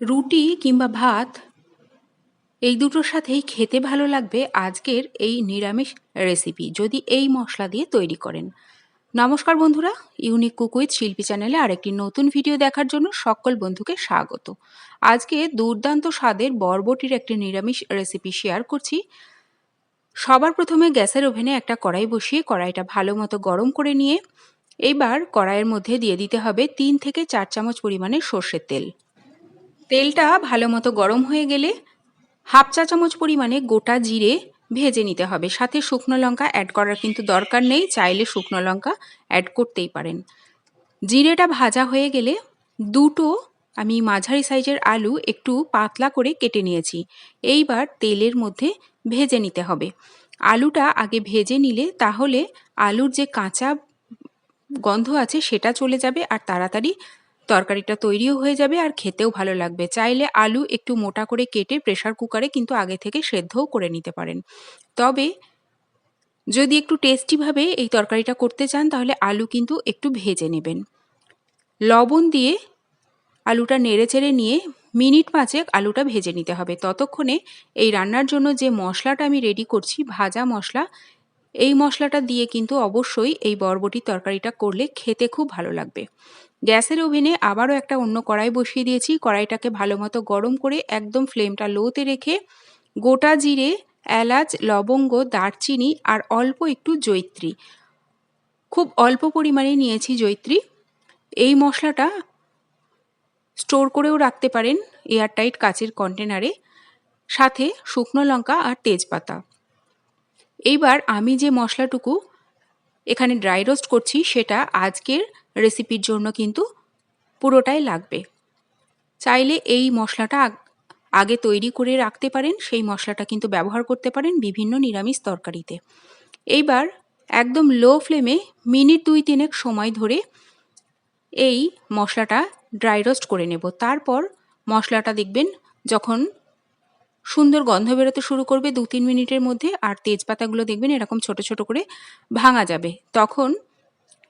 রুটি কিংবা ভাত, এই দুটোর সাথেই খেতে ভালো লাগবে আজকের এই নিরামিষ রেসিপি যদি এই মশলা দিয়ে তৈরি করেন। নমস্কার বন্ধুরা ইউনিক কুক উইথ শিল্পী চ্যানেলে আরেকটি নতুন ভিডিও দেখার জন্য সকল বন্ধুকে স্বাগত। আজকে দুর্দান্ত স্বাদের বরবটির একটি নিরামিষ রেসিপি শেয়ার করছি। সবার প্রথমে গ্যাসের ওভেনে একটা কড়াই বসিয়ে কড়াইটা ভালো মতো গরম করে নিয়ে এইবার কড়াইয়ের মধ্যে দিয়ে দিতে হবে তিন থেকে চার চামচ পরিমাণে সর্ষের তেল। তেলটা ভালো মতো গরম হয়ে গেলে হাফ চা চামচ পরিমাণে গোটা জিরে ভেজে নিতে হবে। সাথে শুকনো লঙ্কা অ্যাড করার কিন্তু দরকার নেই, চাইলে শুকনো লঙ্কা অ্যাড করতেই পারেন। জিরেটা ভাজা হয়ে গেলে দুটো, আমি মাঝারি সাইজের আলু একটু পাতলা করে কেটে নিয়েছি। এইবার তেলের মধ্যে ভেজে নিতে হবে। আলুটা আগে ভেজে নিলে তাহলে আলুর যে কাঁচা গন্ধ আছে সেটা চলে যাবে আর তাড়াতাড়ি তরকারিটা তৈরিও হয়ে যাবে আর খেতেও ভালো লাগবে। চাইলে আলু একটু মোটা করে কেটে প্রেশার কুকারে কিন্তু আগে থেকে সেদ্ধও করে নিতে পারেন। তবে যদি একটু টেস্টিভাবে এই তরকারিটা করতে চান তাহলে আলু কিন্তু একটু ভেজে নেবেন। লবণ দিয়ে আলুটা নেড়ে চেড়ে নিয়ে মিনিট পাঁচেক আলুটা ভেজে নিতে হবে। ততক্ষণে এই রান্নার জন্য যে মশলাটা আমি রেডি করছি, ভাজা মশলা, এই মশলাটা দিয়ে কিন্তু অবশ্যই এই বরবটির তরকারিটা করলে খেতে খুব ভালো লাগবে। গ্যাসের ওভেনে আবারও একটা অন্য কড়াই বসিয়ে দিয়েছি। কড়াইটাকে ভালো মতো গরম করে একদম ফ্লেমটা লোতে রেখে গোটা জিরে, এলাচ, লবঙ্গ, দারচিনি আর অল্প একটু জৈত্রী। খুব অল্প পরিমাণে নিয়েছি জৈত্রী। এই মশলাটা স্টোর করেও রাখতে পারেন এয়ারটাইট কাচের কন্টেনারে। সাথে শুকনো লঙ্কা আর তেজপাতা। এইবার আমি যে মশলাটুকু এখানে ড্রাই রোস্ট করছি সেটা আজকের রেসিপির জন্য কিন্তু পুরোটাই লাগবে। চাইলে এই মশলাটা আগে তৈরি করে রাখতে পারেন, সেই মশলাটা কিন্তু ব্যবহার করতে পারেন বিভিন্ন নিরামিষ তরকারিতে। এইবার একদম লো ফ্লেমে মিনিট দুই তিনেক সময় ধরে এই মশলাটা ড্রাই রোস্ট করে নেব। তারপর মশলাটা দেখবেন যখন সুন্দর গন্ধ বেরোতে শুরু করবে দু তিন মিনিটের মধ্যে, আর তেজপাতাগুলো দেখবেন এরকম ছোট ছোট করে ভাঙা যাবে, তখন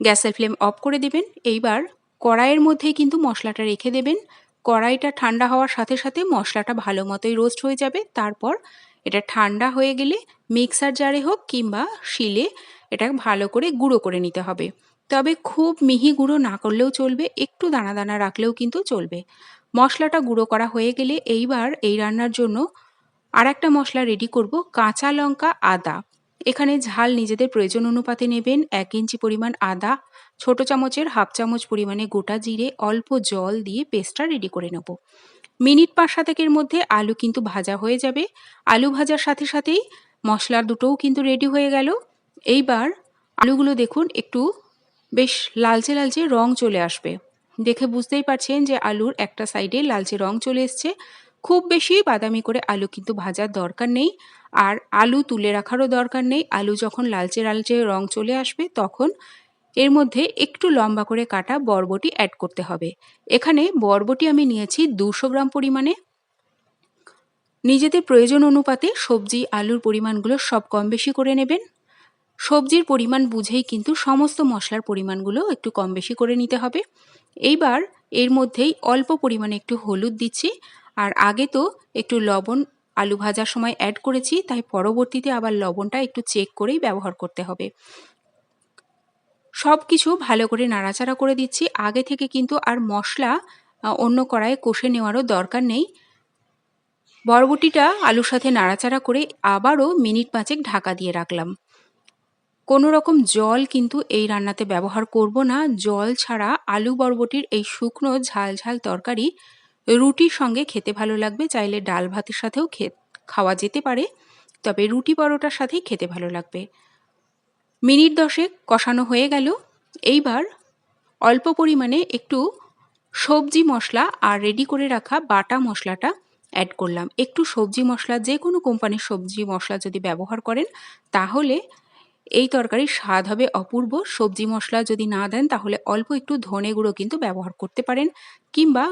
গ্যাসের ফ্লেম অফ করে দেবেন। এইবার কড়াইয়ের মধ্যেই কিন্তু মশলাটা রেখে দেবেন। কড়াইটা ঠান্ডা হওয়ার সাথে সাথে মশলাটা ভালো মতোই রোস্ট হয়ে যাবে। তারপর এটা ঠান্ডা হয়ে গেলে মিক্সার জারে হোক কিংবা শিলে এটা ভালো করে গুঁড়ো করে নিতে হবে। তবে খুব মিহি গুঁড়ো না করলেও চলবে, একটু দানা দানা রাখলেও কিন্তু চলবে। মশলাটা গুঁড়ো করা হয়ে গেলে এইবার এই রান্নার জন্য আর একটা মশলা রেডি করব, কাঁচা লঙ্কা, আদা। এখানে ঝাল নিজেদের প্রয়োজন অনুপাতে নেবেন এক ইঞ্চি পরিমাণ আদা, ছোট চামচের হাফ চামচ পরিমাণে গোটা জিরে, অল্প জল দিয়ে পেস্টটা রেডি করে নেব। মিনিট পাঁচ সাতেকের মধ্যে আলু কিন্তু ভাজা হয়ে যাবে। আলু ভাজার সাথে সাথেই মশলা দুটোও কিন্তু রেডি হয়ে গেল। এইবার আলুগুলো দেখুন, একটু বেশ লালচে লালচে রং চলে আসবে। দেখে বুঝতেই পারছেন যে আলুর একটা সাইডে লালচে রং চলে এসছে। খুব বেশি বাদামি করে আলু কিন্তু ভাজার দরকার নেই। আর আলু তুলে রাখারও দরকার নেই। আলু যখন লালচে লালচে রং চলে আসবে তখন এর মধ্যে একটু লম্বা করে কাটা বরবটি অ্যাড করতে হবে। এখানে বরবটি আমি নিয়েছি দুশো গ্রাম পরিমাণে। নিজেদের প্রয়োজন অনুপাতে সবজি, আলুর পরিমাণগুলো সব কম বেশি করে নেবেন। সবজির পরিমাণ বুঝেই কিন্তু সমস্ত মশলার পরিমাণগুলো একটু কম বেশি করে নিতে হবে। এইবার এর মধ্যেই অল্প পরিমাণে একটু হলুদ দিচ্ছি। আর আগে তো একটু লবণ আলু ভাজার সময় অ্যাড করেছি, তাই পরবর্তীতে আবার লবণটা একটু চেক করেই ব্যবহার করতে হবে। সব কিছু ভালো করে নাড়াচাড়া করে দিচ্ছি। আগে থেকে কিন্তু আর মশলা অন্য কড়াইয়ে কষে নেওয়ারও দরকার নেই। বরবটিটা আলুর সাথে নাড়াচাড়া করে আবারও মিনিট পাঁচেক ঢাকা দিয়ে রাখলাম। কোনো রকম জল কিন্তু এই রান্নাতে ব্যবহার করব না। জল ছাড়া আলু বরবটির এই শুকনো ঝাল ঝাল তরকারি রুটির সঙ্গে খেতে ভালো লাগবে, চাইলে ডাল ভাতের সাথেও খাওয়া যেতে পারে, তবে রুটি পরোটার সাথেই খেতে ভালো লাগবে। মিনিট দশেক কষানো হয়ে গেল। এইবার অল্প পরিমাণে একটু সবজি মশলা আর রেডি করে রাখা বাটা মশলাটা অ্যাড করলাম। একটু সবজি মশলা, যে কোনো কোম্পানির সবজি মশলা যদি ব্যবহার করেন, তাহলে এই তরকারির স্বাদ হবে অপূর্ব। সবজি মশলা যদি না দেন, তাহলে অল্প একটু ধনে গুঁড়ো কিন্তু ব্যবহার করতে পারেন, কিংবা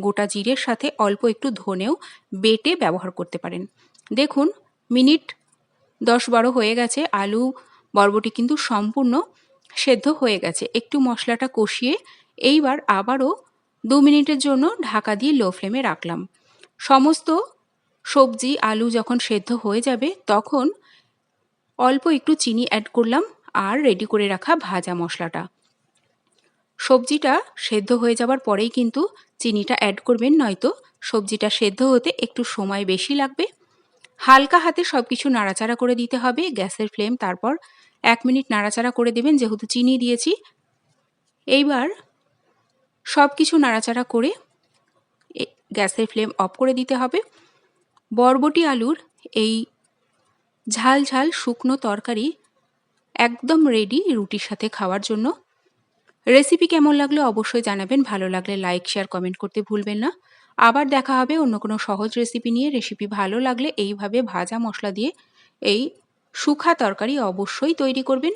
গোটা জিরের সাথে অল্প একটু ধনেও বেটে ব্যবহার করতে পারেন। দেখুন, মিনিট দশ বারো হয়ে গেছে, আলু, বরবটি কিন্তু সম্পূর্ণ সেদ্ধ হয়ে গেছে। একটু মশলাটা কষিয়ে এইবার আবারও দু মিনিটের জন্য ঢাকা দিয়ে লো ফ্লেমে রাখলাম। সমস্ত সবজি, আলু যখন সেদ্ধ হয়ে যাবে, তখন অল্প একটু চিনি অ্যাড করলাম আর রেডি করে রাখা ভাজা মশলাটা। সবজিটা সেদ্ধ হয়ে যাবার পরেই কিন্তু চিনিটা অ্যাড করবেন, নয়তো সবজিটা সেদ্ধ হতে একটু সময় বেশি লাগবে। হালকা হাতে সব কিছু নাড়াচাড়া করে দিতে হবে, গ্যাসের ফ্লেম, তারপর এক মিনিট নাড়াচাড়া করে দেবেন, যেহেতু চিনি দিয়েছি। এইবার সব কিছু নাড়াচাড়া করে গ্যাসের ফ্লেম অফ করে দিতে হবে। বরবটি আলুর এই ঝাল ঝাল শুকনো তরকারি একদম রেডি রুটির সাথে খাওয়ার জন্য। রেসিপি কেমন লাগল অবশ্যই জানাবেন। ভালো লাগলে লাইক শেয়ার কমেন্ট করতে ভুলবেন না। আবার দেখা হবে অন্য কোনো সহজ রেসিপি নিয়ে। রেসিপি ভালো লাগলে এইভাবে ভাজা মশলা দিয়ে এই শুখা তরকারি অবশ্যই তৈরি করবেন।